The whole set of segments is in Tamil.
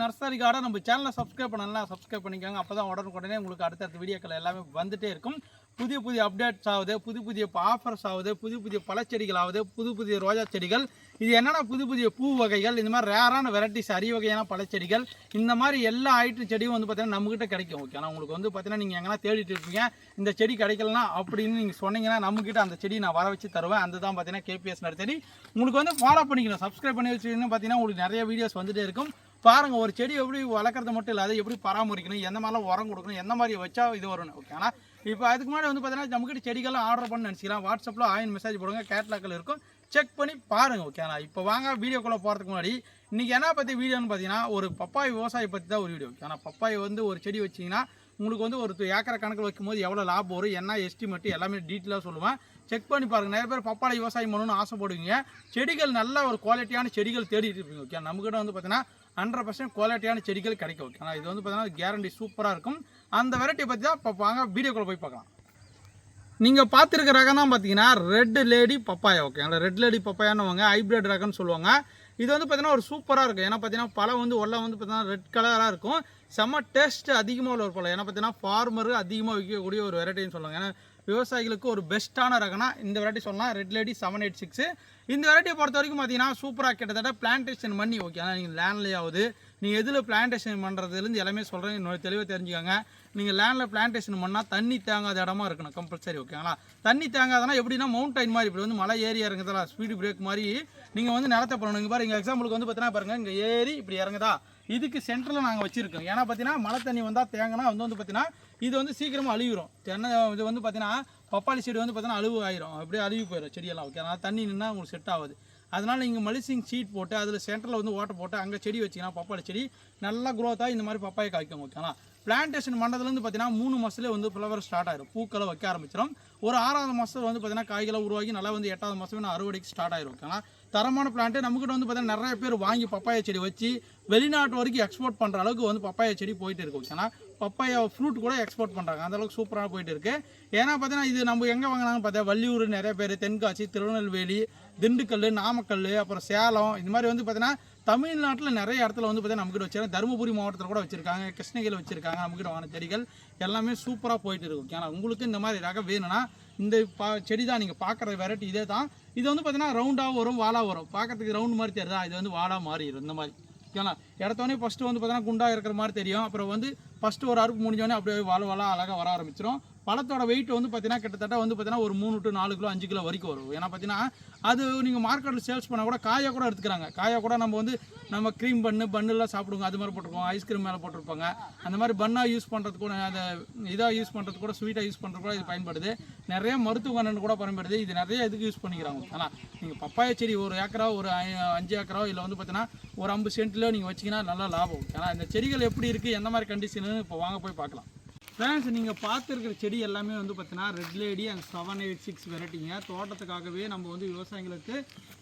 நர்சரி கார்டன் நம்ம சேனலை சப்ஸ்கிரைப் பண்ணலாம் சப்ஸ்கிரைப் பண்ணிக்கோங்க. அப்போ தான் உடனுக்குடனே உங்களுக்கு அடுத்தடுத்த வீடியோக்கள் எல்லாமே வந்துகிட்டே இருக்கும். புதிய புதிய அப்டேட்ஸ் ஆகுது புது புதிய ஆஃபர்ஸ் ஆகுது புது புதிய பழச்செடிகள் ஆகுது புது புதிய ரோஜா செடிகள். இது என்னென்னா புது புதிய பூ வகைகள் இந்த மாதிரி ரேரான வெரைட்டிஸ் அரிய வகையான பழச்செடிகள். இந்த மாதிரி எல்லா ஐட்டம் செடியும் வந்து பார்த்தீங்கன்னா நம்மகிட்ட கிடைக்கும் ஓகே ஆனால் உங்களுக்கு வந்து பார்த்தீங்கன்னா நீங்கள் எங்கன்னா தேடிட்டு இருப்பீங்க. இந்த செடி கிடைக்கலனா அப்படின்னு நீங்கள் சொன்னீங்கன்னா நம்மகிட்ட அந்த செடி நான் வர வச்சு தருவேன். அந்த தான் பார்த்தீங்கன்னா கேபிஎஸ் நர்சரி. உங்களுக்கு வந்து ஃபாலோ பண்ணிக்கணும். சப்ஸ்கிரைப் பண்ணி வச்சுக்கின்னு பார்த்தீங்கன்னா உங்களுக்கு நிறைய வீடியோஸ் வந்துகிட்டே இருக்கும். பாருங்கள் ஒரு செடி எப்படி வளர்க்குறது மட்டும் இல்லாத எப்படி பராமரிக்கணும் எந்த மாதிரிலாம் உரம் கொடுக்கணும் எந்த மாதிரி வச்சா இது வரும் ஓகே ஆனால் இப்போ அதுக்கு முன்னாடி வந்து பார்த்தீங்கன்னா நம்மகிட்ட செடிகள்லாம் ஆர்டர் பண்ண நினச்சிக்கலாம் வாட்ஸ்அப்பில் ஆயின் மெசேஜ் போடுங்க கேட்லாக்கில் இருக்கும். செக் பண்ணி பாருங்க ஓகேண்ணா இப்போ வாங்க வீடியோக்குள்ளே போகிறதுக்கு முன்னாடி இன்றைக்கி என்ன பற்றி வீடியோன்னு பார்த்தீங்கன்னா ஒரு பப்பாய் விவசாயி பற்றி தான் ஒரு வீடியோ ஓகே ஆனால் பப்பாய் வந்து ஒரு செடி வச்சிங்கன்னா உங்களுக்கு வந்து ஒரு ஏக்கரை கணக்கில் வைக்கும்போது எவ்வளோ லாபம் வரும் என்ன எஸ்டிமேட் எல்லாமே டீட்டெயிலாக சொல்லுவேன். செக் பண்ணி பாருங்கள் நிறைய பேர் பப்பாளி விவசாயம் பண்ணணும்னு ஆசைப்படுவீங்க. செடிகள் நல்ல ஒரு குவாலிட்டியான செடிகள் தேடிட்டு இருப்பீங்க ஓகே நம்மக்கிட்ட வந்து பார்த்தீங்கன்னா ஹண்ட்ரட் பர்சன்ட் குவாலிட்டியான செடிகள் கிடைக்கும் ஓகே ஆனால் இது வந்து பார்த்தீங்கன்னா கேரண்டி சூப்பராக இருக்கும். அந்த வெரைட்டியை பற்றி தான் இப்போ வாங்க வீடியோக்குள்ளே போய் பார்க்கலாம். நீங்கள் பார்த்துருக்க ரகம் தான் பார்த்தீங்கன்னா red lady papaya okay red lady பப்பாயான்னு hybrid ரகம்னு சொல்லுவாங்க. இது வந்து பார்த்தீங்கன்னா ஒரு சூப்பராக இருக்கும். ஏன்னா பார்த்தீங்கன்னா பழம் வந்து உள்ள வந்து பார்த்தீங்கன்னா ரெட் கலராக இருக்கும். செம்ம டேஸ்ட் அதிகமாக உள்ள ஒரு பழம். ஏன்னா பார்த்தீங்கன்னா ஃபார்மர் அதிகமாக விற்கக்கூடிய ஒரு வெரைட்டின்னு சொல்லுவாங்க. ஏன்னா விவசாயிகளுக்கு ஒரு பெஸ்ட்டான ரகனா இந்த வெரைட்டி சொல்லலாம். Red lady seven eight six இந்த வெரைட்டியை பொறுத்த வரைக்கும் பார்த்தீங்கன்னா சூப்பராக கிட்டத்தட்ட பிளான்டேஷன் பண்ணி ஓகே ஆனால் நீங்கள் லேண்ட்லேயாவது நீங்கள் எதில் பிளான்டேஷன் பண்ணுறதுலேருந்து எல்லாமே சொல்கிறேன் இன்னொரு தெளிவாக தெரிஞ்சுக்கோங்க. நீங்கள் லேண்டில் பிளான்டேஷன் பண்ணால் தண்ணி தேங்காத இடமா இருக்கணும் கம்பல்சரி ஓகேங்களா தண்ணி தேங்காதனா எப்படின்னா மவுண்டைன் மாதிரி இப்படி வந்து மலை ஏறி இறங்குதா ஸ்பீடு பிரேக் மாதிரி நீங்கள் வந்து நிலத்தை பண்ணணும். இங்கே பாருங்க எக்ஸாம்பிளுக்கு வந்து பார்த்தீங்கன்னா பாருங்கள் இங்கே ஏறி இப்படி இறங்குதா. இதுக்கு சென்டரில் நாங்கள் வச்சுருக்கோம். ஏன்னா பார்த்தீங்கன்னா மழை தண்ணி வந்தால் தேங்கினா வந்து வந்து பார்த்தீங்கன்னா இது வந்து சீக்கிரமாக அழுகிரும். தென்னை இது வந்து பார்த்தீங்கன்னா பப்பாளி செடி வந்து பார்த்தீங்கன்னா அழுவு ஆயிரும். அப்படியே அழுகி போயிடும் செடியெல்லாம். ஓகே அதனால் தண்ணி நின்னா உங்களுக்கு செட் ஆகுது. அதனால் நீங்கள் மலிசிங் சீட் போட்டு அதில் சென்டரில் வந்து ஓட்டை போட்டு அங்கே செடி வச்சிங்கன்னா பப்பாளி செடி நல்லா க்ரோத்தாக இந்த மாதிரி பப்பாயை காய்க்கும் ஓகேங்களா பிளான்டேஷன் மண்டலத்துலேருந்து பார்த்தீங்கன்னா மூணு மாதத்துலேயே வந்து ஃப்ளவர் ஸ்டார்ட் ஆயிரும். பூக்களை வைக்க ஆரம்பிச்சிடும் ஒரு ஆறாவது மாதத்தில் வந்து பார்த்தீங்கன்னா காய்களை உருவாகி நல்லா வந்து எட்டாவது மாதமே நான் அறுவடைக்கு ஸ்டார்ட் ஆயிரும் ஓகேங்களா தரமான பிளான்ட்டு நம்மக்கிட்ட வந்து பார்த்தீங்கன்னா நிறைய பேர் வாங்கி பப்பாய செடி வச்சு வெளிநாட்டு வரைக்கும் எக்ஸ்போர்ட் பண்ணுற அளவுக்கு வந்து பப்பாய செடி போயிட்டு இருக்கு ஓகேனா பப்பாயா ஃப்ரூட் கூட எக்ஸ்போர்ட் பண்ணுறாங்க அந்தளவுக்கு சூப்பராக போயிட்டு இருக்கு ஏன்னா பார்த்தீங்கன்னா இது நம்ம எங்கே வாங்கினாங்க பார்த்தா வள்ளியூர் நிறைய பேர் தென்காசி திருநெல்வேலி திண்டுக்கல் நாமக்கல் அப்புறம் சேலம் இந்த மாதிரி வந்து பார்த்தீங்கன்னா தமிழ்நாட்டில் நிறைய இடத்துல வந்து பார்த்தீங்கன்னா நம்மகிட்ட வச்சிருக்காங்க. தருமபுரி மாவட்டத்தில் கூட வச்சிருக்காங்க. கிருஷ்ணகிரியில் வச்சிருக்காங்க. நம்மக்கிட்ட வாங்கின செடிகள் எல்லாமே சூப்பராக போயிட்டு இருக்கும் ஏன்னா உங்களுக்கு இந்த மாதிரி ரகம் வேணும்னா இந்த பா செடி தான் நீங்கள் பார்க்குற வெரைட்டி இதே தான். இது வந்து பார்த்தீங்கன்னா ரவுண்டாக வரும் வாலாக வரும். பார்க்கறதுக்கு ரவுண்ட் மாதிரி தெரியுதா? இது வந்து வாலாக மாறிடும். இந்த மாதிரி. ஓகேங்களா இடத்தோடனே ஃபஸ்ட்டு வந்து பார்த்தீங்கன்னா குண்டாக இருக்கிற மாதிரி தெரியும். அப்புறம் வந்து ஃபஸ்ட்டு ஒரு அறுப்பு முடிஞ்சோடனே அப்படியே வாழ வாழ அழகாக வர ஆரம்பிச்சிடும் பழத்தோட வெயிட் வந்து பார்த்தீங்கன்னா கிட்டத்தட்ட வந்து பார்த்தீங்கன்னா ஒரு மூணு டு நாலு கிலோ அஞ்சு கிலோ வரைக்கும் வரும். ஏன்னா பார்த்தீங்கன்னா அது நீங்கள் மார்க்கெட்டில் சேல்ஸ் பண்ணால் கூட காயாக கூட எடுத்துக்கிறாங்க. காயாக கூட நம்ம வந்து நம்ம க்ரீம் பண்ணு பன்னுலாம் சாப்பிடுங்க அது மாதிரி போட்டிருப்போம் ஐஸ்கிரீம் மேலே போட்டிருப்பாங்க. அந்த மாதிரி பண்ணாக யூஸ் பண்ணுறது கூட அந்த இதாக யூஸ் பண்ணுறது கூட ஸ்வீட்டாக யூஸ் பண்ணுறது கூட இது பயன்படுது. நிறைய மருத்துவ கண்ணன் கூட பயன்படுது. இது நிறைய இதுக்கு யூஸ் பண்ணிக்கிறாங்க. ஆனால் நீங்கள் பப்பாய செடி ஒரு ஏக்கரா ஒரு அஞ்சு ஏக்கரா இல்லை வந்து பார்த்தீங்கன்னா ஒரு ஐம்பது சென்ட்டில் நீங்கள் வச்சிங்கன்னா நல்லா லாபம். ஏன்னா இந்த செடிகள் எப்படி இருக்குது எந்த மாதிரி கண்டிஷனு இப்போ வாங்க போய் பார்க்கலாம். ஃப்ரெண்ட்ஸ் நீங்கள் பார்த்துருக்கிற செடி எல்லாமே வந்து பார்த்தீங்கன்னா red lady and seven eight six வெரைட்டிங்க தோட்டத்துக்காகவே நம்ம வந்து விவசாயிகளுக்கு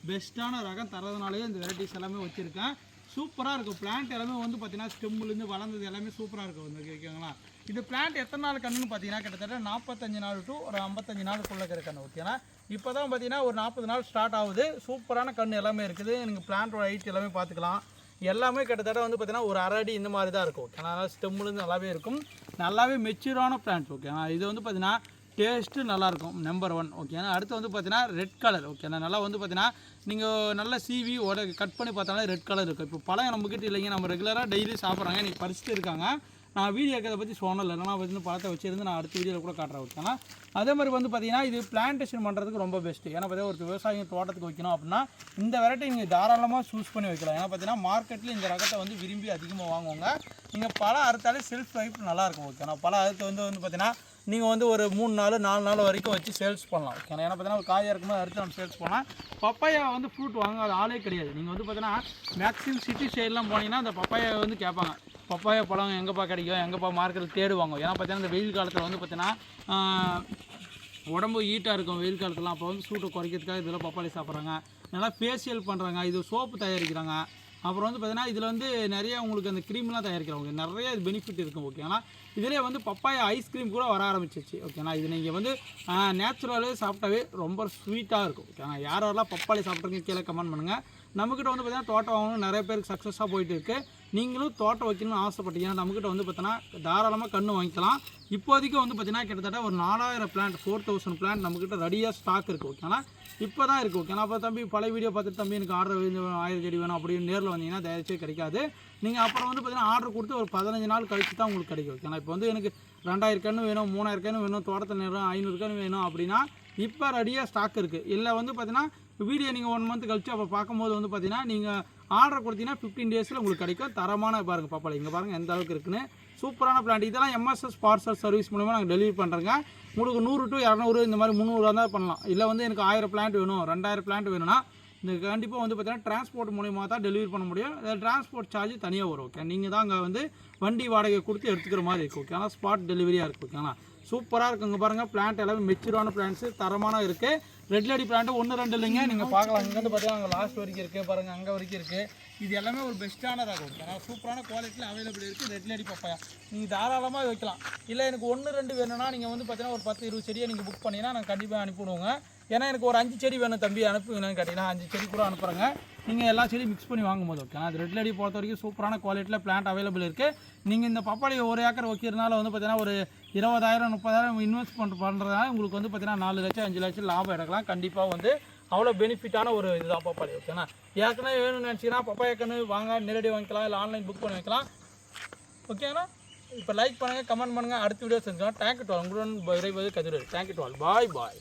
பெஸ்ட்டான ரகம் தரதுனாலே இந்த வெரைட்டிஸ் எல்லாமே வச்சுருக்கேன். சூப்பராக இருக்கும் பிளான்ட் எல்லாமே வந்து பார்த்தீங்கன்னா ஸ்டெம்முலேருந்து வளர்ந்தது எல்லாமே சூப்பராக இருக்கும் வந்து ஓகேங்களா இது பிளான்ட் எத்தனை நாள் கண்ணுன்னு பார்த்தீங்கன்னா கிட்டத்தட்ட நாற்பத்தஞ்சு நாள் டு ஒரு ஐம்பத்தஞ்சு நாளுக்குள்ளே இருக்கிற கண்ணு ஓகேனா இப்போ தான் பார்த்தீங்கன்னா ஒரு நாற்பது நாள் ஸ்டார்ட் ஆகுது. சூப்பரான கன்று எல்லாமே இருக்குது. நீங்கள் பிளான்ட்டோட ஹைட் எல்லாமே பார்த்துக்கலாம். எல்லாமே கிட்டத்தட்ட வந்து பார்த்தீங்கன்னா ஒரு அரை அடி இந்த மாதிரி தான் இருக்கும் ஓகே அதனால் ஸ்டெம்முலேருந்து நல்லாவே இருக்கும். நல்லாவே மெச்சூரான பிளான்ட்ஸ் ஓகே இது வந்து பார்த்தீங்கன்னா டேஸ்ட்டு நல்லாயிருக்கும் நம்பர் ஒன் ஓகே அடுத்து வந்து பார்த்தீங்கன்னா ரெட் கலர் ஓகே நல்லா வந்து பார்த்தீங்கன்னா நீங்கள் நல்லா சீவி உட கட் பண்ணி பார்த்தாலே ரெட் கலர் இருக்கும். இப்போ பழம் நம்மக்கிட்ட இல்லைங்க நம்ம ரெகுலராக டெய்லி சாப்பிட்றாங்க இன்றைக்கி பறிச்சுட்டு இருக்காங்க. நான் வீடியோ இருக்கிறத பற்றி சொன்னல இல்லைனா வந்து பழத்தை வச்சிருந்து நான் அடுத்த வீடியோவில் கூட காட்டுறேன் ஒருத்தனா அதே மாதிரி வந்து பார்த்தீங்கன்னா இது பிளான்டேஷன் பண்ணுறதுக்கு ரொம்ப பெஸ்ட்டு ஏன்னா பார்த்தீங்கன்னா ஒரு விவசாயம் தோட்டத்துக்கு வைக்கணும் அப்படின்னா இந்த வெரைட்டி நீங்கள் தாராளமாக சூஸ் பண்ணி வைக்கலாம். ஏன்னா பார்த்தீங்கன்னா மார்க்கெட்டில் இந்த ரகத்தை வந்து விரும்பி அதிகமாக வாங்குவாங்க. நீங்கள் பழம் அறுத்தாலே செல்ஃப் லைஃப் நல்லாயிருக்கும் ஆனால் பழம் அறுத்து வந்து வந்து பார்த்தீங்கன்னா நீங்கள் வந்து ஒரு மூணு நாள் நாலு நாள் வரைக்கும் வச்சு சேல்ஸ் பண்ணலாம் ஓகே ஏன்னா பார்த்தீங்கன்னா ஒரு காயாக இருக்கும்போது அறுத்து நம்ம சேல்ஸ் பண்ணலாம் பப்பாயா வந்து ஃப்ரூட் வாங்காத ஆளே கிடையாது. நீங்கள் வந்து பார்த்தீங்கன்னா மேக்ஸிமம் சிட்டி சைட்லாம் போனீங்கன்னா அந்த பப்பாயா வந்து கேட்பாங்க. பப்பாயா பழம் எங்கேப்பா கிடைக்கும் எங்கேப்பா மார்க்கெட்டில் தேடுவாங்க ஏன்னா பார்த்தீங்கன்னா இந்த வெயில் காலத்தில் வந்து பார்த்தீங்கன்னா உடம்பு ஹீட்டாக இருக்கும் வெயில் காலத்துலாம் அப்போ வந்து சூட்டை குறைக்கிறதுக்காக இதில் பப்பாளி சாப்பிட்றாங்க. நல்லா ஃபேஷியல் பண்ணுறாங்க இது சோப்பு தயாரிக்கிறாங்க. அப்புறம் வந்து பார்த்தீங்கன்னா இதில் வந்து நிறைய உங்களுக்கு அந்த க்ரீம்லாம் தயாரிக்கிறாங்க நிறைய பெனிஃபிட் இருக்கும் ஓகேங்களா இதிலே வந்து பப்பாயா ஐஸ்கிரீம் கூட வர ஆரம்பிச்சிச்சு ஓகேண்ணா இது நீங்கள் வந்து நேச்சுரலாகவே சாப்பிட்டாவே ரொம்ப ஸ்வீட்டாக இருக்கும் ஓகேண்ணா யார் யாரெல்லாம் பப்பாளி சாப்பிட்றீங்க கீழே கமெண்ட் பண்ணுங்கள் நம்மக்கிட்ட வந்து பார்த்தீங்கன்னா தோட்டம் வாங்கணும் நிறைய பேருக்கு சக்ஸஸாக போயிட்டு இருக்குது நீங்களும் தோட்டம் வைக்கணும்னு ஆசைப்பட்டீங்கன்னா நம்மக்கிட்ட வந்து பார்த்தீங்கன்னா தாராளமாக கன்று வாங்கிக்கலாம். இப்போதைக்கு வந்து பார்த்தீங்கன்னா கிட்டத்தட்ட ஒரு நாலாயிரம் பிளான்ட் ஃபோர் தௌசண்ட் பிளான்ட் நம்மக்கிட்ட ரெடியாக ஸ்டாக் இருக்குது ஓகேங்களா இப்போ தான் இருக்குது ஓகே அப்போ தம்பி பழைய வீடியோ பார்த்துட்டு தம்பி எனக்கு ஆர்டர் வேணும் ஆயிரம் செடி வேணும் அப்படின்னு நேரில் வந்தீங்கன்னா தயாரிச்சே கிடைக்காது. நீங்கள் அப்புறம் வந்து பார்த்தீங்கன்னா ஆர்டர் கொடுத்து ஒரு பதினஞ்சு நாள் கழிச்சு தான் உங்களுக்கு கிடைக்கும் ஓகேங்களா இப்போ வந்து எனக்கு ரெண்டாயிரம் கன்று வேணும் மூணாயிரம் கன்று வேணும் தோட்டத்தில் நேரம் ஐநூறு கன்று வேணும் அப்படின்னா இப்போ ரெடியாக ஸ்டாக் இருக்குது இல்லை வந்து பார்த்தீங்கன்னா வீடியோ நீங்கள் ஒன் மந்த் கழிச்சு அப்போ பார்க்கும்போது வந்து பார்த்தீங்கன்னா நீங்கள் ஆர்டர் கொடுத்தீங்கன்னா ஃபிஃப்டீன் டேஸில் உங்களுக்கு கிடைக்கும். தரமான பாருங்கள் பாப்பாளி. இங்கே பாருங்கள் எந்த அளவுக்கு இருக்குன்னு. சூப்பரான பிளான்ட் இதெல்லாம் எம்எஸ்எஸ் பார்சல் சர்வீஸ் மூலமாக நாங்கள் டெலிவரி பண்ணுறேங்க உங்களுக்கு நூறு டு இரநூறு இந்த மாதிரி முந்நூறுவா தான் பண்ணலாம். இல்லை வந்து எனக்கு ஆயிரம் பிளான்ட் வேணும் ரெண்டாயிரம் பிளான்ட் வேணும்னா இந்த கண்டிப்பாக வந்து பார்த்தீங்கன்னா டிரான்ஸ்போர்ட் மூலிமா தான் டெலிவரி பண்ண முடியும். டிரான்ஸ்போர்ட் சார்ஜ் தனியாக வரும் ஓகே நீங்கள் தான் அங்கே வந்து வண்டி வாடகை கொடுத்து எடுத்துக்கிற மாதிரி இருக்கும் ஓகே ஆனால் ஸ்பாட் டெலிவரியாக இருக்கும் ஓகேங்களா சூப்பராக இருக்குங்க பாருங்கள் பிளான்ட் எல்லாமே மெச்சூரான பிளான்ட்ஸு தரமான இருக்குது ரெட் லேடி பிளான்ட்டு ஒன்று ரெண்டு இல்லைங்க. நீங்கள் பார்க்கலாம். இங்கேருந்து பார்த்தீங்கன்னா அங்கே லாஸ்ட் வரைக்கும் இருக்குது பாருங்கள் அங்கே வரைக்கும் இருக்குது இது எல்லாமே ஒரு பெஸ்ட்டான ரகம் ஓகே சூப்பரான குவாலிட்டியில் அவைலபிள் இருக்குது ரெட் லேடி பப்பாயா நீங்கள் தாராளமாக வைக்கலாம். இல்லை எனக்கு ஒன்று ரெண்டு வேணும்னா நீங்கள் வந்து பார்த்தீங்கன்னா ஒரு பத்து இருபது செடியை நீங்கள் புக் பண்ணிங்கன்னா நாங்கள் கண்டிப்பாக அனுப்பிவிடுவோங்க. ஏன்னா எனக்கு ஒரு அஞ்சு செடி வேணும் தம்பி. அனுப்புங்கன்னு கேட்டிங்கன்னா அஞ்சு செடி கூட அனுப்புகிறேங்க நீங்கள் எல்லா செடியும் மிக்ஸ் பண்ணி வாங்கும்போது ஓகே அது ரெட் லேடி பொறுத்த வரைக்கும் சூப்பரான குவாலிட்டியில் பிளான்ட் அவைலபிள் இருக்குது நீங்கள் இந்த பப்பாளி ஒரு ஏக்கர் வைக்கிறதுனால வந்து பார்த்தீங்கன்னா ஒரு இருபதாயிரம் முப்பதாயிரம் இன்வெஸ்ட்மெண்ட் பண்ணுறதுனால உங்களுக்கு வந்து பார்த்தீங்கன்னா நாலு லட்சம் அஞ்சு லட்சம் லாபம் எடுக்கலாம். கண்டிப்பாக வந்து அவ்வளோ பெனிஃபிட்டான ஒரு இதுதான் பப்பாளி ஓகேண்ணா? ஏற்கனவே வேணும்னு நினச்சிங்கன்னா பப்பா ஏற்கனவே வாங்க நேரடி வாங்கிக்கலாம் இல்லை ஆன்லைன் புக் பண்ணி வைக்கலாம். ஓகேண்ணா? இப்போ லைக் பண்ணுங்கள் கமெண்ட் பண்ணுங்கள் அடுத்த வீடியோ செஞ்சோம் டேங்க் டுவால் உங்களுடன் விரைவது தேங்க் யூ டுவால் பாய் பாய்